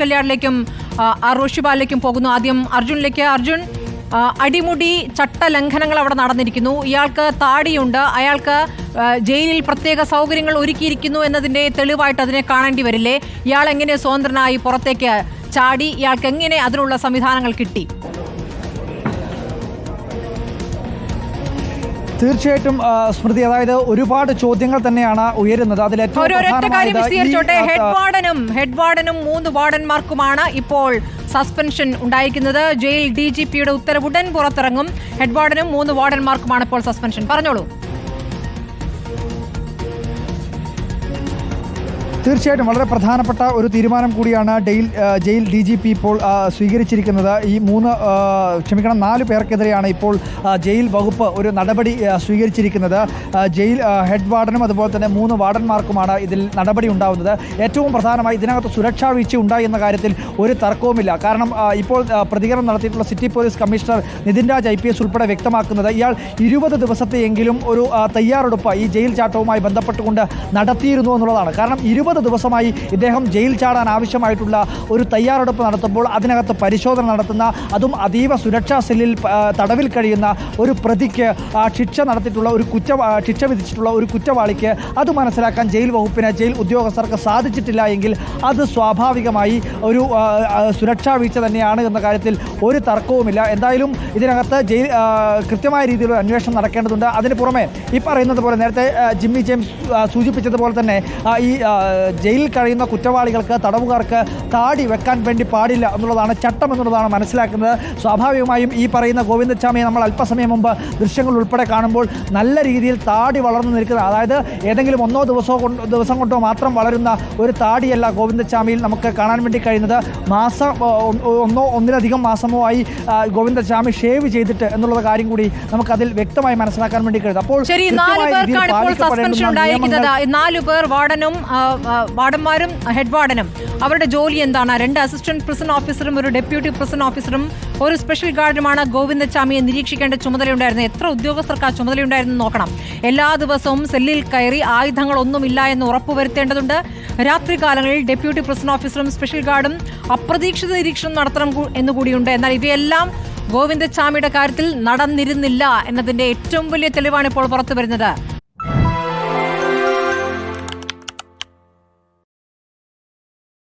കല്യാണിലേക്കും റോഷിബാലിലേക്കും പോകുന്നു. ആദ്യം അർജുനിലേക്ക്. അർജുൻ അടിമുടി അടിമുടി ചട്ടലംഘനങ്ങൾ അവിടെ നടന്നിരിക്കുന്നു. ഇയാൾക്ക് താടിയുണ്ട്. അയാൾക്ക് ജയിലിൽ പ്രത്യേക സൗകര്യങ്ങൾ ഒരുക്കിയിരിക്കുന്നു എന്നതിന്റെ തെളിവായിട്ട് അതിനെ കാണേണ്ടി വരില്ലേ? ഇയാൾ എങ്ങനെ സ്വതന്ത്രനായി പുറത്തേക്ക് ചാടി? ഇയാൾക്ക് എങ്ങനെ അതിനുള്ള സംവിധാനങ്ങൾ കിട്ടി? തീർച്ചയായിട്ടും സ്മൃതി അതായത് ഒരുപാട് ചോദ്യങ്ങൾ തന്നെയാണ് ഉയരുന്നത്. അതിൽ ഹെഡ് വാർഡനും ഹെഡ് വാർഡനും മൂന്ന് വാർഡന്മാർക്കുമാണ് ഇപ്പോൾ സസ്പെൻഷൻ ഉണ്ടായിരിക്കുന്നത്. ജയിൽ ഡി ജി പിയുടെ ഉത്തരവ് ഉടൻ പുറത്തിറങ്ങും. ഹെഡ് വാർഡനും മൂന്ന് വാർഡന്മാർക്കുമാണ് ഇപ്പോൾ സസ്പെൻഷൻ. പറഞ്ഞോളൂ. തീർച്ചയായിട്ടും വളരെ പ്രധാനപ്പെട്ട ഒരു തീരുമാനം കൂടിയാണ് ഡെയിൽ ജയിൽ ഡി ജി പി ഇപ്പോൾ സ്വീകരിച്ചിരിക്കുന്നത്. ഈ മൂന്ന് ക്ഷമിക്കണം നാല് പേർക്കെതിരെയാണ് ഇപ്പോൾ ജയിൽ വകുപ്പ് ഒരു നടപടി സ്വീകരിച്ചിരിക്കുന്നത്. ജയിൽ ഹെഡ് വാർഡനും അതുപോലെ തന്നെ മൂന്ന് വാർഡന്മാർക്കുമാണ് ഇതിൽ നടപടി ഉണ്ടാകുന്നത് ഏറ്റവും പ്രധാനമായി ഇതിനകത്ത് സുരക്ഷാ വീഴ്ച ഉണ്ടായി എന്ന കാര്യത്തിൽ ഒരു തർക്കവുമില്ല. കാരണം ഇപ്പോൾ പ്രതികരണം നടത്തിയിട്ടുള്ള city police commissioner Nithin Raj I P S ഉൾപ്പെടെ വ്യക്തമാക്കുന്നത് ഇയാൾ ഇരുപത് ദിവസത്തെയെങ്കിലും ഒരു തയ്യാറെടുപ്പ് ഈ ജയിൽ ചാട്ടവുമായി ബന്ധപ്പെട്ടുകൊണ്ട് നടത്തിയിരുന്നു എന്നുള്ളതാണ്. കാരണം ഇരുപത് ദിവസമായി ഇദ്ദേഹം ജയിൽ ചാടാൻ ആവശ്യമായിട്ടുള്ള ഒരു തയ്യാറെടുപ്പ് നടത്തുമ്പോൾ അതിനകത്ത് പരിശോധന നടത്തുന്ന അതും അതീവ സുരക്ഷാ സെല്ലിൽ തടവിൽ കഴിയുന്ന ഒരു പ്രതിക്ക് ശിക്ഷ നടത്തിയിട്ടുള്ള ഒരു കുറ്റ ശിക്ഷ വിധിച്ചിട്ടുള്ള ഒരു കുറ്റവാളിക്ക് അത് മനസ്സിലാക്കാൻ ജയിൽ വകുപ്പിന് ജയിൽ ഉദ്യോഗസ്ഥർക്ക് സാധിച്ചിട്ടില്ല എങ്കിൽ അത് സ്വാഭാവികമായി ഒരു സുരക്ഷാ വീഴ്ച തന്നെയാണ് എന്ന കാര്യത്തിൽ ഒരു തർക്കവുമില്ല. എന്തായാലും ഇതിനകത്ത് ജയിൽ കൃത്യമായ രീതിയിലുള്ള അന്വേഷണം നടക്കേണ്ടതുണ്ട്. അതിന് പുറമെ ഈ പറയുന്നത് പോലെ നേരത്തെ ജിമ്മി ജെയിംസ് സൂചിപ്പിച്ചതുപോലെ തന്നെ ഈ ജയിലിൽ കഴിയുന്ന കുറ്റവാളികൾക്ക് തടവുകാർക്ക് താടി വെക്കാൻ വേണ്ടി പാടില്ല എന്നുള്ളതാണ് ചട്ടം എന്നുള്ളതാണ് മനസ്സിലാക്കുന്നത്. സ്വാഭാവികമായും ഈ പറയുന്ന ഗോവിന്ദച്ചാമിയെ നമ്മൾ അല്പസമയം മുമ്പ് ദൃശ്യങ്ങൾ ഉൾപ്പെടെ കാണുമ്പോൾ നല്ല രീതിയിൽ താടി വളർന്നു നിൽക്കുന്നത് അതായത് ഏതെങ്കിലും ഒന്നോ ദിവസമോ കൊണ്ട് ദിവസം കൊണ്ടോ മാത്രം വളരുന്ന ഒരു താടിയല്ല ഗോവിന്ദച്ചാമിയിൽ നമുക്ക് കാണാൻ വേണ്ടി കഴിയുന്നത്. മാസം ഒന്നോ ഒന്നിലധികം മാസമോ ആയി ഗോവിന്ദച്ചാമി ഷേവ് ചെയ്തിട്ട് എന്നുള്ള കാര്യം കൂടി നമുക്ക് അതിൽ വ്യക്തമായി മനസ്സിലാക്കാൻ വേണ്ടി കഴിയുന്നത്. അപ്പോൾ ശരി നാല് പേർക്കാണ് ഇപ്പോൾ സസ്പെൻഷൻ ഉണ്ടായിരിക്കുന്നത്. നാലു പേർ വാർഡനും വാർഡന്മാരും ഹെഡ് വാർഡനും അവരുടെ ജോലി എന്താണ്? രണ്ട് അസിസ്റ്റന്റ് പ്രിസൺ ഓഫീസറും ഒരു ഡെപ്യൂട്ടി പ്രിസൺ ഓഫീസറും ഒരു സ്പെഷ്യൽ ഗാർഡുമാണ് ഗോവിന്ദച്ചാമിയെ നിരീക്ഷിക്കേണ്ട ചുമതലയുണ്ടായിരുന്നത്. എത്ര ഉദ്യോഗസ്ഥർക്ക് ആ ചുമതലയുണ്ടായിരുന്നു നോക്കണം. എല്ലാ ദിവസവും സെല്ലിൽ കയറി ആയുധങ്ങളൊന്നുമില്ല എന്ന് ഉറപ്പുവരുത്തേണ്ടതുണ്ട് രാത്രികാലങ്ങളിൽ ഡെപ്യൂട്ടി പ്രിസൺ ഓഫീസറും സ്പെഷ്യൽ ഗാർഡും അപ്രതീക്ഷിത നിരീക്ഷണം നടത്തണം എന്നുകൂടിയുണ്ട് എന്നാൽ ഇവയെല്ലാം ഗോവിന്ദച്ചാമിയുടെ കാര്യത്തിൽ നടന്നിരുന്നില്ല എന്നതിന്റെ ഏറ്റവും വലിയ തെളിവാണ് ഇപ്പോൾ പുറത്തു വരുന്നത്.